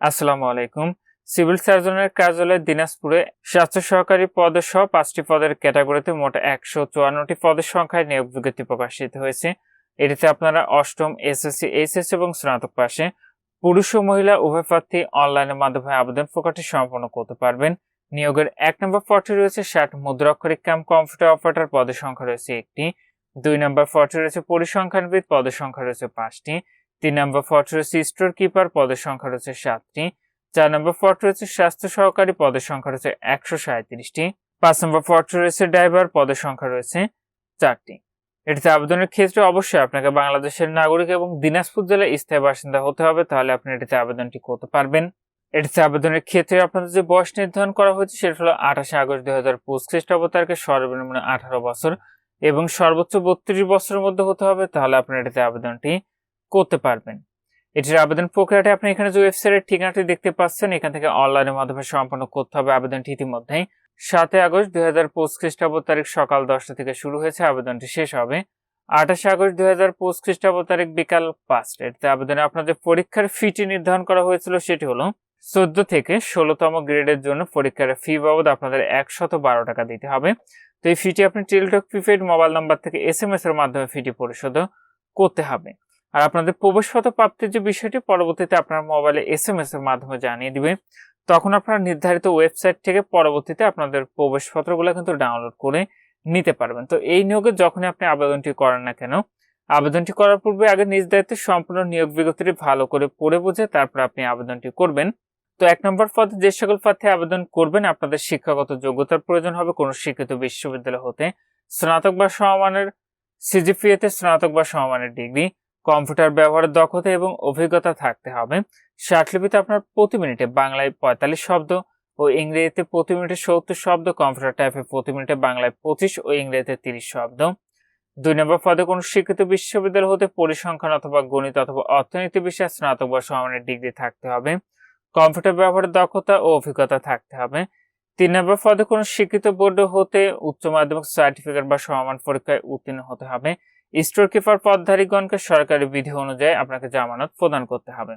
আসসালামু আলাইকুম। সিভিল সার্জনের কার্যালয় দিনাজপুরে স্বাস্থ্য সহকারী পদের সহ পাঁচটি পদের ক্যাটাগরিতে মোট একশো চুয়ান্নটি পদের সংখ্যায় নিয়োগ বিজ্ঞপ্তি প্রকাশিত হয়েছে। এটিতে আপনারা অষ্টম, এসএসসি, এইচএস এবং স্নাতক পাশে পুরুষ ও মহিলা উভয় প্রার্থী অনলাইনের মাধ্যমে আবেদন প্রকাশটি সম্পন্ন করতে পারবেন। নিয়োগের এক নম্বর পদটি রয়েছে ষাট মুদ্রাক্ষরিক কাম কম্পিউটার অপারেটর পদের সংখ্যা রয়েছে একটি। দুই নম্বর পদটি রয়েছে পরিসংখ্যানবিদ পদের সংখ্যা রয়েছে পাঁচটি। তিন নম্বর পদটি রয়েছে স্টোর কিপার পদের সংখ্যা রয়েছে সাতটি। চার নম্বর পদটি রয়েছে স্বাস্থ্য সহকারী পদের সংখ্যা রয়েছে একশো সাঁত্রিশটি পাঁচ নম্বর পদটি রয়েছে ড্রাইভার পদের সংখ্যা রয়েছে চারটি। এটিতে আবেদনের ক্ষেত্রে অবশ্যই আপনাকে বাংলাদেশের নাগরিক এবং দিনাজপুর জেলার স্থায়ী বাসিন্দা হতে হবে, তাহলে আপনি এটিতে আবেদনটি করতে পারবেন। এটিতে আবেদনের ক্ষেত্রে আপনাদের যে বয়স নির্ধারণ করা হয়েছে, সেটা হলো আঠাশে আগস্ট দুই হাজার পঁচিশ খ্রিস্টাব্দ সর্বনিম্ন আঠারো বছর এবং সর্বোচ্চ বত্রিশ বছরের মধ্যে হতে হবে, তাহলে আপনি এটিতে আবেদনটি করতে পারবেন। এটির আবেদন প্রক্রিয়াটি আপনি এখানে যে ওয়েবসাইটের ঠিকানাটি দেখতে পাচ্ছেন, এখান থেকে অনলাইনের মাধ্যমে সম্পন্ন করতে হবে। আবেদনটি ইতিমধ্যেই সাতই আগস্ট দুই হাজার পঁচিশ খ্রিস্টাব্দ তারিখ সকাল দশটা থেকে শুরু হয়েছে। আবেদনটি শেষ হবে আঠাশে আগস্ট দুই হাজার পঁচিশ খ্রিস্টাব্দ তারিখ বিকাল পাঁচটা এটিতে আবেদনে আপনাদের পরীক্ষার ফিটি নির্ধারণ করা হয়েছিল, সেটি হলো চোদ্দ থেকে ষোলোতম গ্রেডের জন্য পরীক্ষার ফি বাবদ আপনাদের একশত বারো টাকা দিতে হবে। তো এই ফিটি আপনি টেলিটক প্রিপেড মোবাইল নাম্বার থেকে এস এম এস এর মাধ্যমে ফিটি পরিশোধ করতে হবে। আর আপনাদের প্রবেশপত্র প্রাপ্তির যে বিষয়টি, পরবর্তীতে আপনার মোবাইলে এস এম এস এর মাধ্যমে জানিয়ে দিবে তখন আপনারা নির্ধারিত ওয়েবসাইট থেকে পরবর্তীতে আপনাদের প্রবেশপত্রগুলো কিন্তু ডাউনলোড করে নিতে পারবেন। তো এই নিয়োগে যখনই আপনি আবেদনটি করেন না কেন, আবেদনটি করার পূর্বে আগে নিজ দায়িত্বে সম্পূর্ণ নিয়োগ বিজ্ঞপ্তিটি ভালো করে পড়ে বুঝে তারপর আপনি আবেদনটি করবেন। তো এক নম্বর পদে যে সকল প্রার্থী আবেদন করবেন, আপনাদের শিক্ষাগত যোগ্যতার প্রয়োজন হবে কোনো শিক্ষিত বিশ্ববিদ্যালয় হতে, স্নাতক বা সমমানের সিজিপিএতে স্নাতক বা সমমানের ডিগ্রি কম্পিউটার ব্যবহারের দক্ষতা এবং অভিজ্ঞতা থাকতে হবে। শার্টলিপিতে আপনার প্রতি মিনিটে বাংলায় পঁয়তাল্লিশ শব্দ ও ইংরেজিতে প্রতি মিনিটে সত্তর শব্দ, কম্পিউটার টাইপে প্রতি মিনিটে বাংলায় পঁচিশ ও ইংরেজিতে তিরিশ শব্দ। দুই নম্বর পদে কোনো শিক্ষিত বিশ্ববিদ্যালয় হতে পরিসংখ্যান অথবা গণিত অথবা অর্থনীতি বিষয়ে স্নাতক বা সমানের ডিগ্রি থাকতে হবে। কম্পিউটার ব্যবহারের দক্ষতা ও অভিজ্ঞতা থাকতে হবে। তিন নম্বর পদে কোনো শিক্ষিত বোর্ড হতে উচ্চ মাধ্যমিক সার্টিফিকেট বা সমান পরীক্ষায় উত্তীর্ণ হতে হবে। স্টোর কিপার পদধারীগণকে সরকারি বিধি অনুযায়ী আপনাকে জামানত প্রদান করতে হবে।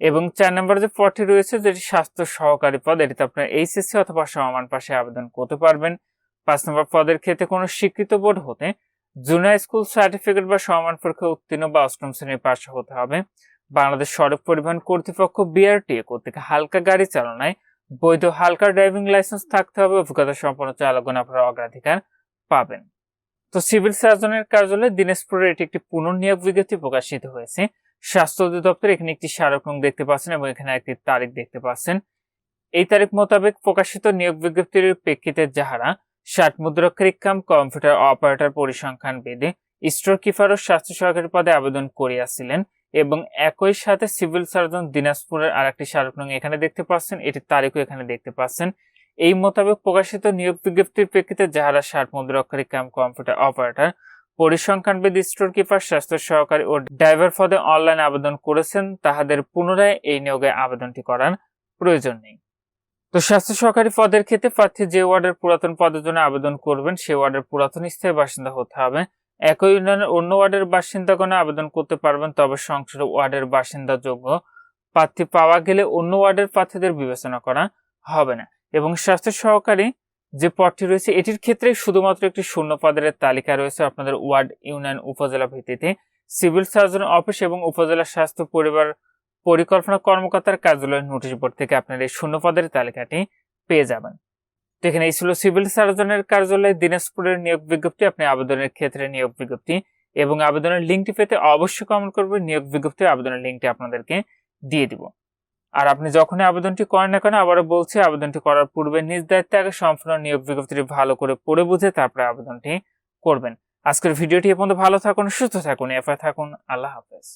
এবং চার নম্বর যে পদটি রয়েছে, যেটি স্বাস্থ্য সহকারী পদ, এটিতে আপনার এইচএসসি অথবা সমান পাশে আবেদন করতে পারবেন। পাঁচ নম্বর পদের ক্ষেত্রে কোনো স্বীকৃত বোর্ড হতে জুনিয়র স্কুল সার্টিফিকেট বা সমান পরীক্ষায় উত্তীর্ণ বা অষ্টম শ্রেণির পাশে হতে হবে। বাংলাদেশ সড়ক পরিবহন কর্তৃপক্ষ বিআরটিএ কর্তৃক হালকা গাড়ি চালনায় বৈধ হালকা ড্রাইভিং লাইসেন্স থাকতে হবে, অভিজ্ঞতা সম্পন্ন চালকগণ আপনারা অগ্রাধিকার পাবেন। তো সিভিল সার্জনের কার্যালয়ে দিনাজপুরের এটি একটি পুনর্নিয়োগ বিজ্ঞপ্তি প্রকাশিত হয়েছে। স্বাস্থ্য অধিদপ্তর এখানে একটি স্মারক নং দেখতে পাচ্ছেন এবং এখানে একটি তারিখ দেখতে পাচ্ছেন। এই তারিখ মোতাবেক প্রকাশিত নিয়োগ বিজ্ঞপ্তির প্রেক্ষিতে যাহারা ষাট মুদ্রাক্ষরিক কাম, কম্পিউটার অপারেটর পরিসংখ্যান বেদে স্টোর কিপার ও স্বাস্থ্য সহকারী পদে আবেদন করিয়াছিলেন। এবং একই সাথে সিভিল সার্জন দিনাজপুরের স্মারক নং এখানে দেখতে পাচ্ছেন এটির তারিখও এখানে দেখতে পাচ্ছেন। এই মোতাবেক প্রকাশিত নিয়োগ বিজ্ঞপ্তির প্রেক্ষিতে যাহারা ষাট মুদ্রাক্ষরিক কাম কম্পিউটার অপারেটর পরিসংখ্যানবিদ স্টোর কিপার, স্বাস্থ্য সহকারী ও ড্রাইভার পদে অনলাইন আবেদন করেছেন, তাহাদের পুনরায় এই নিয়োগে আবেদনটি করার প্রয়োজন নেই। তো স্বাস্থ্য সহকারী পদের ক্ষেত্রে প্রার্থী যে ওয়ার্ডের পুরাতন পদের জন্য আবেদন করবেন, সে ওয়ার্ডের পুরাতন স্থায়ী বাসিন্দা হতে হবে। একই ইউনিয়নের অন্য ওয়ার্ডের বাসিন্দাগণে আবেদন করতে পারবেন, তবে সংশ্লিষ্ট ওয়ার্ডের বাসিন্দা যোগ্য প্রার্থী পাওয়া গেলে অন্য ওয়ার্ডের প্রার্থীদের বিবেচনা করা হবে না। এবং স্বাস্থ্য সহকারী যে পদটি রয়েছে, এটির ক্ষেত্রে শুধুমাত্র একটি শূন্য পদের তালিকা রয়েছে আপনাদের ওয়ার্ড ইউনিয়ন উপজেলা ভিত্তিতে। সিভিল সার্জন অফিস এবং উপজেলা স্বাস্থ্য পরিবার পরিকল্পনা কর্মকর্তার কার্যালয়ের নোটিশ বোর্ড থেকে আপনার এই শূন্য পদের তালিকাটি পেয়ে যাবেন। তো এখানে এই ছিল সিভিল সার্জনের কার্যালয়ে, দিনাজপুরের নিয়োগ বিজ্ঞপ্তি, আপনি আবেদনের ক্ষেত্রে নিয়োগ বিজ্ঞপ্তি এবং আবেদনের লিঙ্কটি পেতে অবশ্যই কমেন্ট করবেন নিয়োগ বিজ্ঞপ্তি আবেদনের লিঙ্কটি আপনাদেরকে দিয়ে দিব। আর আপনি যখনই আবেদনটি করেন না কেন, আবারও বলছি, আবেদনটি করার পূর্বে নিজ দায়িত্বে আগে সম্পূর্ণ নিয়োগ বিজ্ঞপ্তিটি ভালো করে পড়ে বুঝে তারপরে আবেদনটি করবেন। আজকের ভিডিওটি এ পর্যন্ত ভালো থাকুন, সুস্থ থাকুন, এফআই থাকুন, আল্লাহ হাফেজ।